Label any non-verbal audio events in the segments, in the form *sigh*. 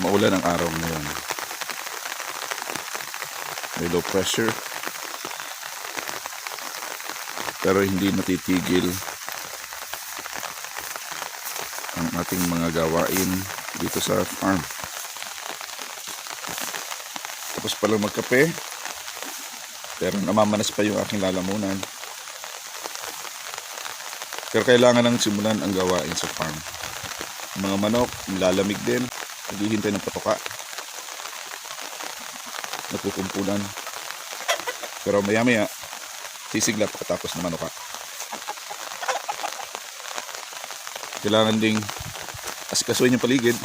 maulan ang araw ngayon. May low pressure. Pero hindi natitigil ang ating mga gawain dito sa farm. Tapos pala magkape. Pero namamanas pa yung aking lalamunan. Pero kailangan nang simulan ang gawain sa farm. Mga manok, nilalamig din. Naghihintay ng patoka. Napukumpunan. Pero maya maya, sisigla pagkatapos na manuka. Kailangan ding asikasuhin yung paligid.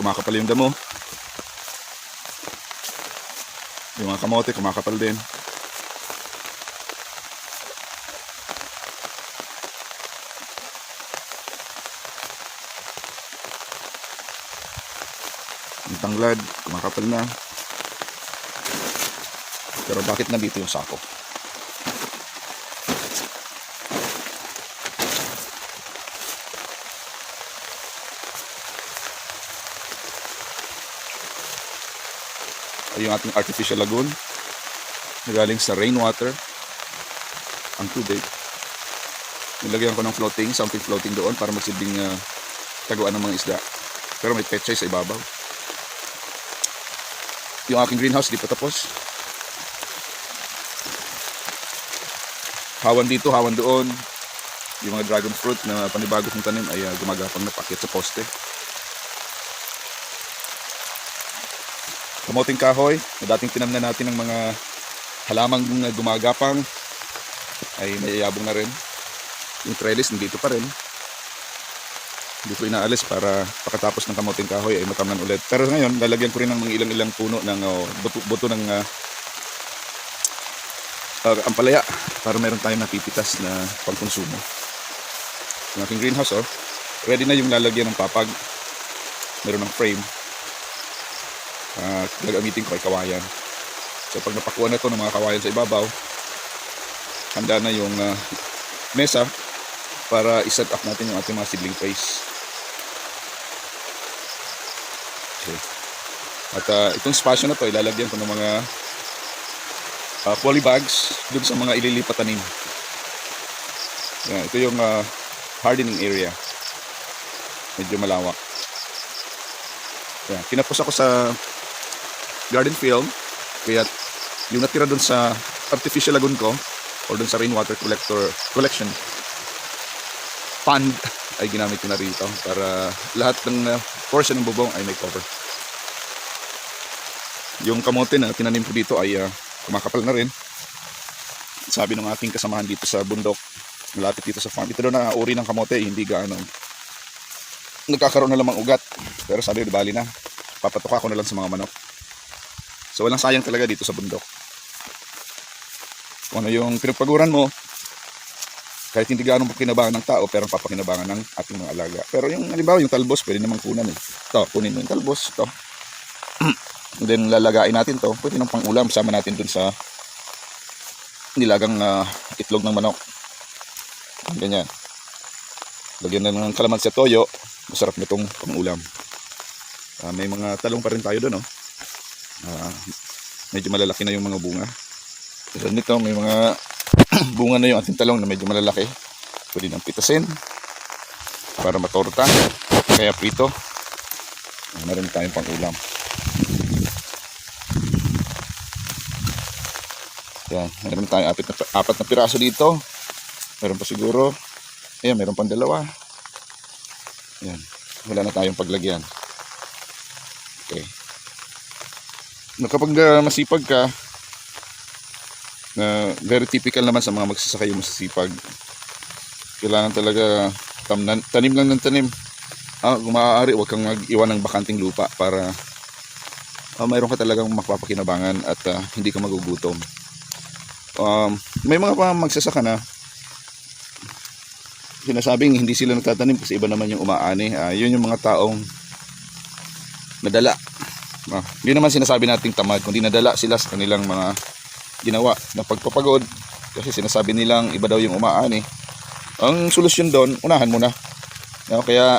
Kumakapal yung damo. Yung mga kamote, kumakapal din. Tanglad, kumakapal na. Pero bakit nandito yung sako? Ay yung ating artificial lagoon. Galing sa rainwater. Ang tubig. Nilagyan ko ng floating something floating doon para magsilbing uh, taguan ng mga isda. Pero may petchay sa ibabaw yung aking greenhouse di pa tapos. Hawan dito hawan doon. Yung mga dragon fruit na panibago kong tanim ay uh, gumagapang na pakit sa poste. Kamoting kahoy na dating tinamnan natin ng mga halamang gumagapang ay mayayabong na rin. Yung trellis nandito pa rin hindi ko inaalis para pagkatapos ng kamoting kahoy ay matamnan ulit. Pero ngayon lalagyan ko rin ng mga ilang ilang puno ng oh, buto, buto ng uh, uh, ampalaya para meron tayong napipitas na pangkonsumo. Yung aking greenhouse oh ready na yung lalagyan ng papag. Meron ng frame. Uh, gagamitin ko ay kawayan. So pag napakuha na to ng mga kawayan sa ibabaw handa na yung uh, mesa para iset up natin yung ating mga seedling trays okay. at uh, itong spasyo na to ilalagyan ko ng mga uh, poly bags dun sa mga ililipat tanim Yan, ito yung uh, hardening area. Medyo malawak Yan, kinapos ako sa garden film kaya yung natira dun sa artificial lagoon ko or dun sa rainwater collector collection pond ay ginamit ko na rito para lahat ng uh, portion ng bubong ay may cover. Yung kamote na tinanim ko dito ay uh, kumakapal na rin. Sabi ng ating kasamahan dito sa bundok malapit dito sa farm ito daw na uri ng kamote hindi gaano. Nagkakaroon na lamang ugat pero sabi di bali na papatuka ko na lang sa mga manok. So walang sayang talaga dito sa bundok. Kung ano yung pinagpaguran mo kahit hindi gaano pakinabangan ng tao pero papakinabangan ng ating mga alaga. Pero yung halimbawa yung talbos pwede namang kunan eh. Ito kunin mo yung talbos ito. *clears throat* And then lalagain natin to. Pwede nang pang ulam sama natin dun sa nilagang uh, itlog ng manok. Ganyan. Lagyan na ng kalamansi at toyo. Masarap na itong pang ulam uh, may mga talong pa rin tayo doon oh. uh, medyo malalaki na yung mga bunga. Pero nito may mga *clears throat* bunga na yung ating talong na medyo malalaki. Pwede nang pitasin para matorta. Kaya prito uh, meron tayong pang ulam yan meron tayong apat na, apat na piraso dito. Meron pa siguro. Ayan meron pang dalawa. Yan wala na tayong paglagyan. Okay. Na kapag uh, masipag ka na very typical naman sa mga magsasaka yung masisipag kailangan talaga tamnan, tanim lang ng tanim. Ah, kung maaari huwag kang mag-iwan ng bakanting lupa para ah, mayroon ka talagang makapapakinabangan at ah, hindi ka magugutom. Um, may mga pa magsasaka na sinasabing hindi sila nagtatanim kasi iba naman yung umaani. Ah, yun yung mga taong nadala. Ah, hindi naman sinasabi nating tamad kundi nadala sila sa kanilang mga ginawa na pagpapagod kasi sinasabi nilang iba daw yung umaani ang solusyon doon unahan mo na No, kaya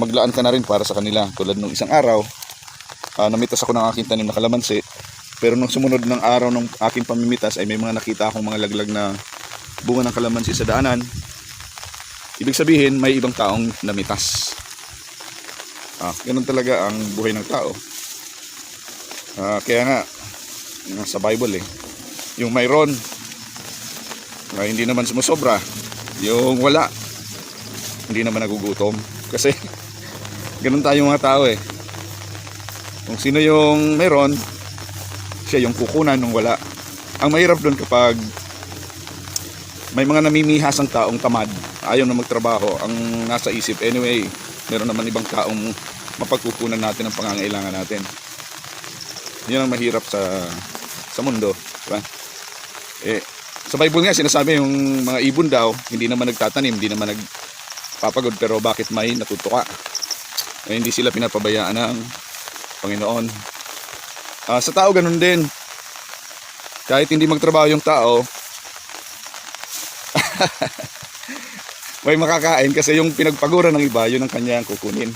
maglaan ka na rin para sa kanila. Tulad nung isang araw, ah, namitas ako ng aking tanim na kalamansi. Pero nung sumunod ng araw ng aking pamimitas ay may mga nakita akong mga laglag na bunga ng kalamansi sa daanan. Ibig sabihin, may ibang taong namitas. Ah, ganun talaga ang buhay ng tao. Ah, kaya nga, sa Bible eh, yung mayroon, ah, hindi naman sumusobra. Yung wala, hindi naman nagugutom. Kasi, *laughs* ganun tayo mga tao eh. Kung sino yung meron, siya yung kukunan nung wala. Ang mahirap doon kapag may mga namimihasang taong tamad, ayaw na magtrabaho, ang nasa isip, anyway, meron naman ibang taong mapagkukunan natin ang pangangailangan natin. Yun ang mahirap sa sa mundo, di ba? Eh, sa Bible nga sinasabi yung mga ibon daw, hindi naman nagtatanim, hindi naman nagpapagod, pero bakit may natutuka? Eh, hindi sila pinapabayaan ng Panginoon. Ah, sa tao ganun din. Kahit hindi magtrabaho yung tao, *laughs* may makakain kasi yung pinagpaguran ng iba, yun ang kanyang kukunin.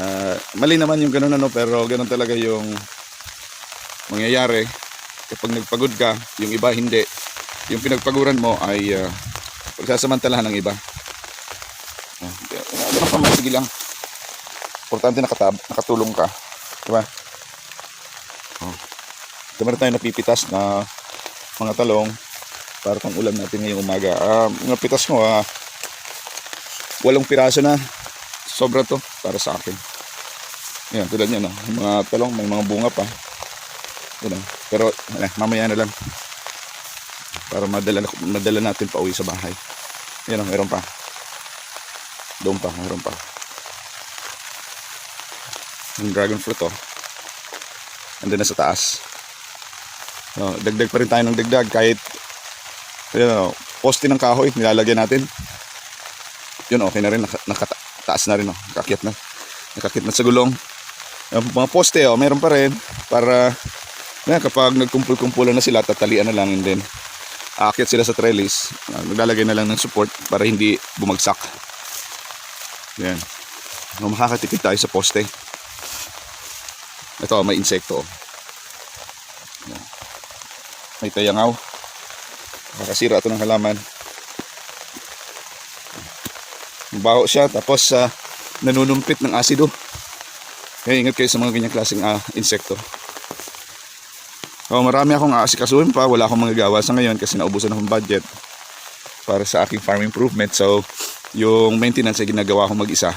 Ah, mali naman yung ganun ano, pero ganun talaga yung mangyayari kapag nagpagod ka, yung iba hindi. Yung pinagpaguran mo ay uh, pagsasamantalahan ng iba. Ganun pa man, sige lang. Importante nakatab, nakatulong ka. Diba? Oh. Dami na tayo napipitas na mga talong para pang ulam natin ngayong umaga. Ah, mga pitas mo, ah, walong piraso na. Sobra to para sa akin. Yan, tulad niya, no? Mga talong, may mga bunga pa. Yan, oh. Pero, eh, mamaya na lang. Para madala, madala natin pa uwi sa bahay. Yan, oh, meron pa. Doon pa, meron pa. Yung dragon fruit, oh. Andun na sa taas. Oh, dagdag pa rin tayo ng dagdag kahit Ayan o, poste ng kahoy, nilalagyan natin. Yun, okay na rin, naka, nakataas na rin o, nakakit na. Nakakit na sa gulong. Yung mga poste o, meron pa rin para yan, kapag nagkumpul-kumpulan na sila, tatalian na lang and then aakyat sila sa trellis. Uh, naglalagay na lang ng support para hindi bumagsak. Yan. No, makakatipid tayo sa poste. Ito, may insekto. Yan. May tayangaw. Nakasira ito ng halaman. Baho siya tapos uh, nanunumpit ng asido. Kaya ingat kayo sa mga ganyang klaseng uh, insekto. So, marami akong aasikasuhin pa. Wala akong magagawa sa ngayon kasi naubusan akong budget para sa aking farm improvement. So, yung maintenance ay ginagawa ko mag-isa.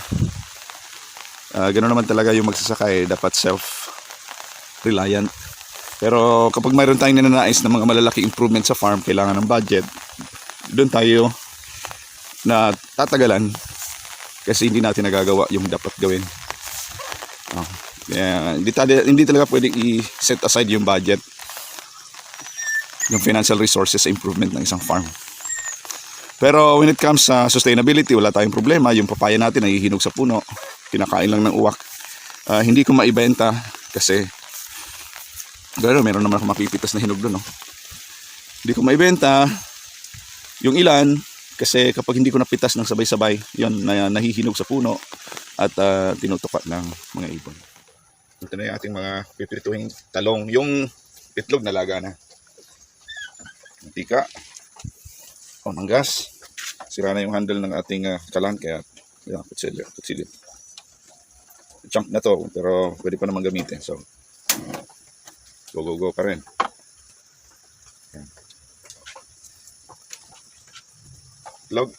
Uh, ganun naman talaga yung magsasaka eh. Dapat self-reliant. Pero kapag mayroon tayong ninanais ng mga malalaki improvement sa farm, kailangan ng budget, doon tayo na tatagalan kasi hindi natin nagagawa yung dapat gawin. Oh, kaya, hindi, talaga, hindi talaga pwedeng i-set aside yung budget, yung financial resources sa improvement ng isang farm. Pero when it comes sa sustainability, wala tayong problema. Yung papaya natin nahihinog sa puno, kinakain lang ng uwak. Ah, hindi ko maibenta kasi Pero meron naman akong makipitas na hinog doon. No? Hindi ko maibenta. Yung ilan, kasi kapag hindi ko napitas ng sabay-sabay, yon na nahihinog sa puno at uh, tinutuka ng mga ibon. Ito na yung ating mga pipirituhing talong. Yung itlog nalaga na. Mantika. O, ng gas. Sira na yung handle ng ating uh, kalan, kaya yeah, kutsilyo, kutsilyo. Chunk na to, pero pwede pa naman gamitin. So, go go go pa rin log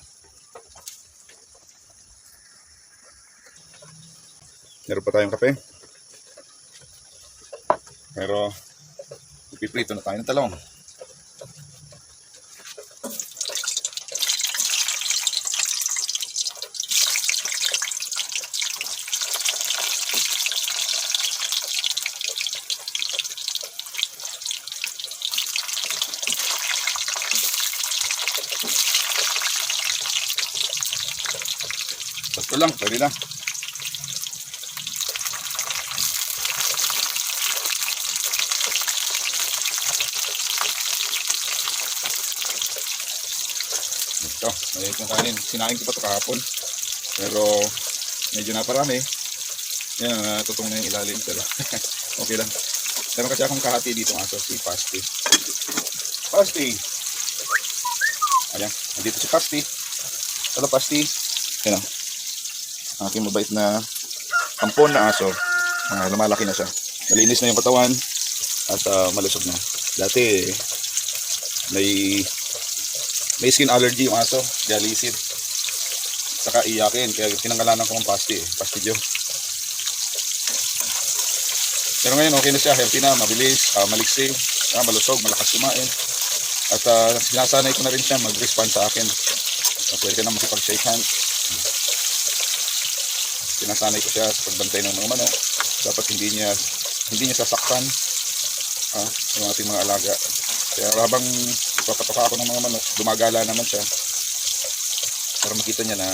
meron pa tayong kape pero ipiprito na tayo ng talong Basta lang, pwede na. Ito, may itong kanin. Sinain ko pa ito kahapon. Pero medyo naparami. Yan, natutong na yung ilalim. Pero *laughs* okay lang. Meron kasi akong kahati dito aso, si Pasti. Pasti! Ayan, nandito si Pasti. Hello, Pasti. Yan o. Aking mabait na kampon na aso. Ah, lumalaki na siya. Malinis na yung katawan at ah, malusog na. Dati, may may skin allergy yung aso, dialisid. Saka iyakin, kaya pinangalanan ko ng pasti eh, pasti Joe. Pero ngayon okay na siya, healthy na, mabilis, ah, maliksi, ah, malusog, malakas kumain. At ah, sinasanay ko na rin siya mag-respond sa akin. Uh, pwede ka na makipag-shake hand. Sinasanay ko siya sa pagbantay ng mga manok. Dapat hindi niya hindi niya sasaktan ah, yung ating mga alaga. Kaya habang papatoka ako ng mga manok, gumagala naman siya. Para makita niya na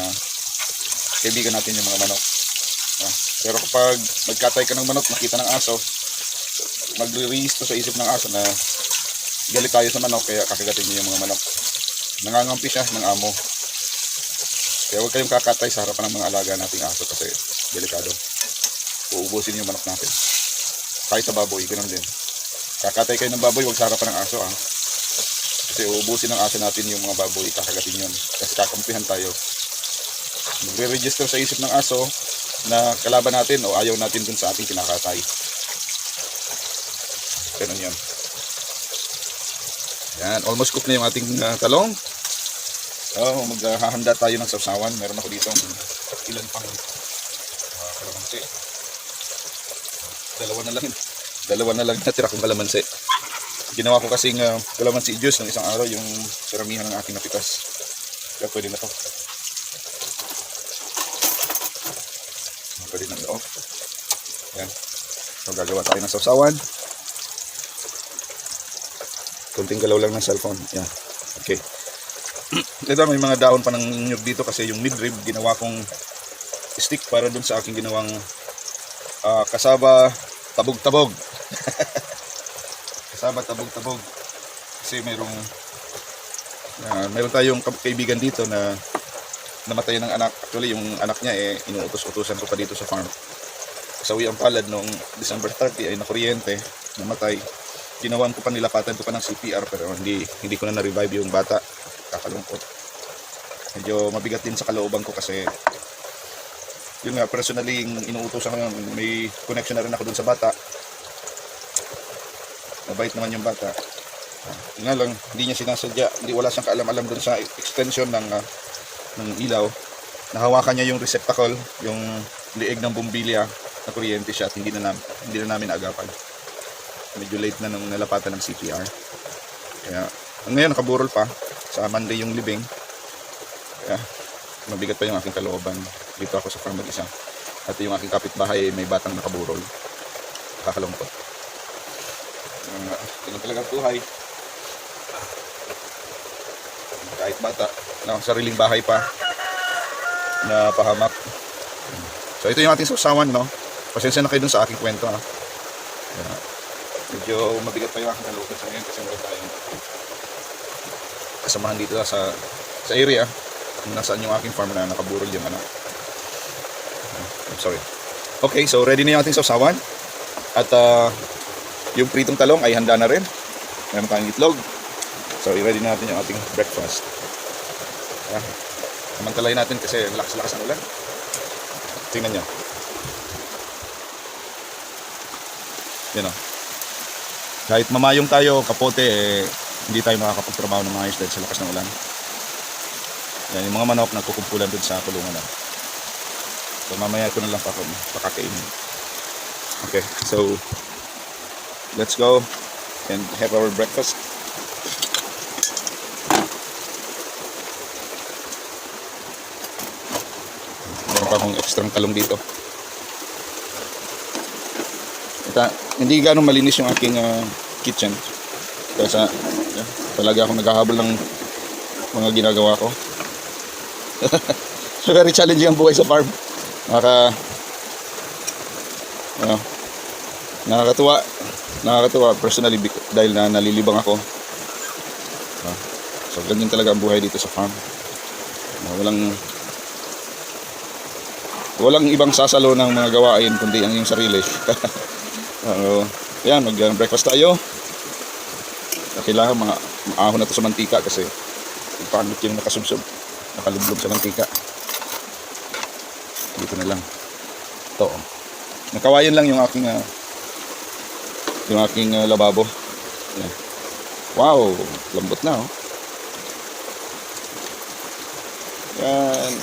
kaibigan natin yung mga manok. Ah, pero kapag nagkatay ka ng manok, nakita ng aso, magre-release to sa isip ng aso na galit tayo sa manok, kaya kakagatin niya yung mga manok. Nangangampi siya ng amo. Kaya huwag kayong kakatay sa harapan ng mga alaga nating aso kasi delikado. Uubusin yung manok natin. Kahit sa baboy, ganun din. Kakatay kayo ng baboy, huwag sa harapan ng aso ah. Kasi uubusin ng aso natin yung mga baboy, kakagatin yun. Kasi kakampihan tayo. Magre-register sa isip ng aso na kalaban natin o ayaw natin dun sa ating kinakatay. Ganun yun. Yan, almost cooked na yung ating uh, talong. Oh, maghahanda tayo ng sausawan. Meron ako dito ilan pang uh, kalamansi. Dalawa na lang. Dalawa na lang natira kong kalamansi. Ginawa ko kasing uh, kalamansi juice ng isang araw yung saramihan ng aking napitas. Kaya pwede na to. Pwede na loob. Yan. So gagawa tayo ng sausawan. Kunting galaw lang ng cellphone. Yan. Okay. Ito may mga daon pa ng nyug dito kasi yung midrib ginawa kong stick para dun sa aking ginawang ah, kasaba tabog-tabog. *laughs* kasaba tabog-tabog. Kasi mayroong ah, meron tayong ka- kaibigan dito na namatay ng anak. Actually, yung anak niya eh inuutos-utusan ko pa dito sa farm. Kasawi ang palad noong December 30 ay nakuryente, namatay. Ginawan ko pa nilapatan ko pa ng CPR pero hindi hindi ko na na-revive yung bata. Kakalungkot. Medyo mabigat din sa kalooban ko kasi yun nga, personally, inuutosan ko may connection na rin ako dun sa bata. Mabait naman yung bata. Yun nga lang, hindi niya sinasadya, hindi wala siyang kaalam-alam dun sa extension ng, ah, ng ilaw. Nahawakan niya yung receptacle, yung liig ng bumbilya na kuryente siya at hindi na, nam- hindi na namin agapan. Medyo late na nung nalapatan ng CPR. Kaya, ngayon nakaburol pa sa Monday yung libing. Kaya, mabigat pa yung aking kalooban. Dito ako sa farm mag-isa. At yung aking kapitbahay may batang nakaburol. Kakalungkot. Uh, ganun talaga buhay. Kahit bata, na sariling bahay pa na pahamak. So ito yung ating sausawan, no? Pasensya na kayo dun sa aking kwento, ha? Kaya, medyo mabigat pa yung aking kalooban sa ngayon kasi meron tayong kasamahan dito sa sa area kung nasaan yung aking farm na nakaburol yung ano. I'm sorry. Okay, so ready na yung ating sausawan. At ah, yung pritong talong ay handa na rin. Meron tayong itlog. So, i-ready na natin yung ating breakfast. Ah, samantalayin natin kasi lakas-lakas ang ulan. Tingnan nyo. Yan o. Kahit mamayong tayo, kapote, eh, hindi tayo makakapagtrabaho ng maayos dahil sa lakas ng ulan. Yan, yung mga manok nagkukumpulan dun sa kulungan na. So mamaya ko na lang pa pakakainin. Okay, so let's go and have our breakfast. Meron pa akong extra talong dito. Ita, hindi ganong malinis yung aking ah, kitchen. Kaya sa, talaga ako naghahabol ng mga ginagawa ko. so *laughs* very challenging ang buhay sa farm. Nakaka ano, nakakatuwa. Nakakatuwa personally dahil na nalilibang ako. Ah, so ganyan talaga ang buhay dito sa farm. Ah, walang walang ibang sasalo ng mga gawain kundi ang iyong sarili. *laughs* uh, yan, mag-breakfast tayo. Ah, Kailangan mga maahon na to sa mantika kasi pangit yung nakasubsob, nakalublob sa mantika. Dito na lang. Ito. oh. Nakawayan lang yung aking ah, yung aking ah, lababo. Yan. Wow, lambot na oh. Yan.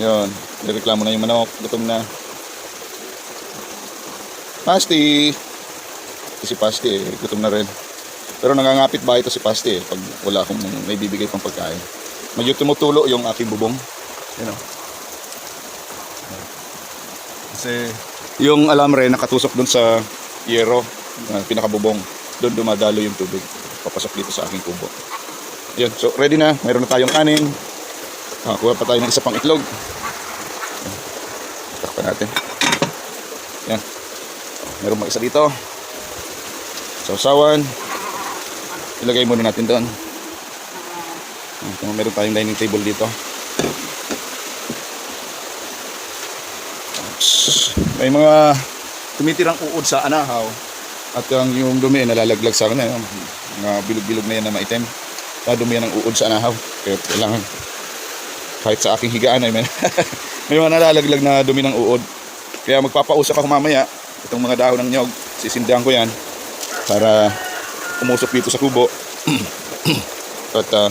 Yun. Nireklamo na yung manok. Gutom na. Pasti. Si Pasti eh. Gutom na rin. Pero nangangapit ba ito si Pasti eh. Pag wala akong may bibigay pang pagkain. Medyo tumutulo yung aking bubong. Yan o. Kasi yung alamre nakatusok dun sa yero na pinakabubong. Doon dumadalo yung tubig. Papasok dito sa aking kubo. Yan. So ready na. Mayroon na tayong kanin. Ah, kuha pa tayo ng isa pang itlog. Takpan natin. Yan. Meron mga isa dito. Sausawan. Ilagay muna natin doon. Kung meron tayong dining table dito. May mga tumitirang uod sa anahaw. At ang yung dumi nalalaglag sa kanya. Yung mga bilog-bilog na yan na maitim. Kadumi yan ang uod sa anahaw. Kaya kailangan kahit sa aking higaan ay may, *laughs* may mga nalalaglag na dumi ng uod. Kaya magpapausap ako mamaya itong mga dahon ng nyog. Sisindihan ko yan para umusok dito sa kubo. *clears throat* At ah,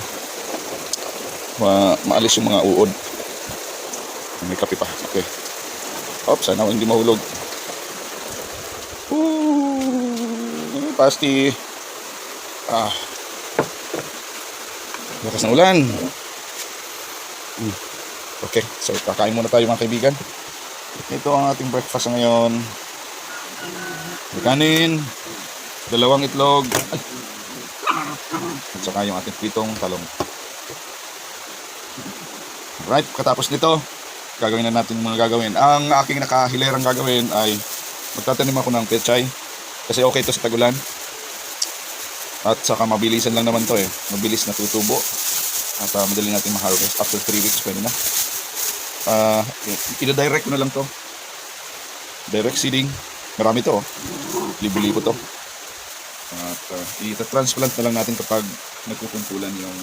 ma maalis yung mga uod. May kape pa. Okay. Oops, sana hindi mahulog. Ooh, pasti. Ah. Lakas ng ulan. Mm. Okay, so kakain muna tayo mga kaibigan. Ito ang ating breakfast ngayon. May kanin, dalawang itlog, at saka yung ating pitong talong. Right, katapos nito, gagawin na natin yung mga gagawin. Ang aking nakahilerang gagawin ay magtatanim ako ng pechay kasi okay to sa tagulan. At saka mabilisan lang naman to eh. Mabilis na tutubo. At uh, madali natin ma-harvest. After 3 weeks, pwede na. Uh, ina-direct ko na lang to. Direct seeding. Marami to. oh. Libo-libo to. At uh, ita-transplant na lang natin kapag nagkukumpulan yung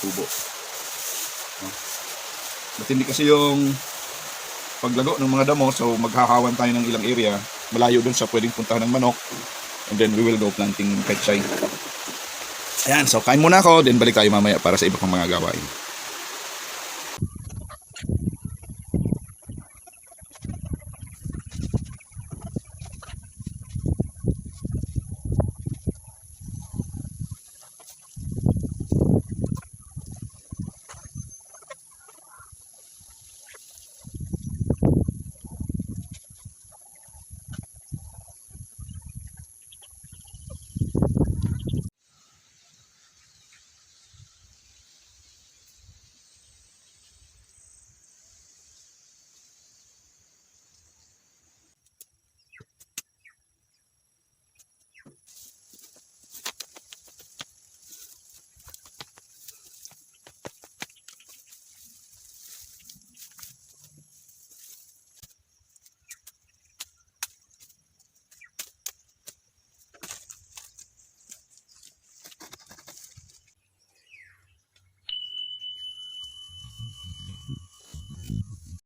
tubo. No? Matindi kasi yung paglago ng mga damo. So maghahawan tayo ng ilang area. Malayo dun sa pwedeng puntahan ng manok. And then we will go planting pechay. Ayan, so kain muna ako, then balik tayo mamaya para sa iba pang mga gawain.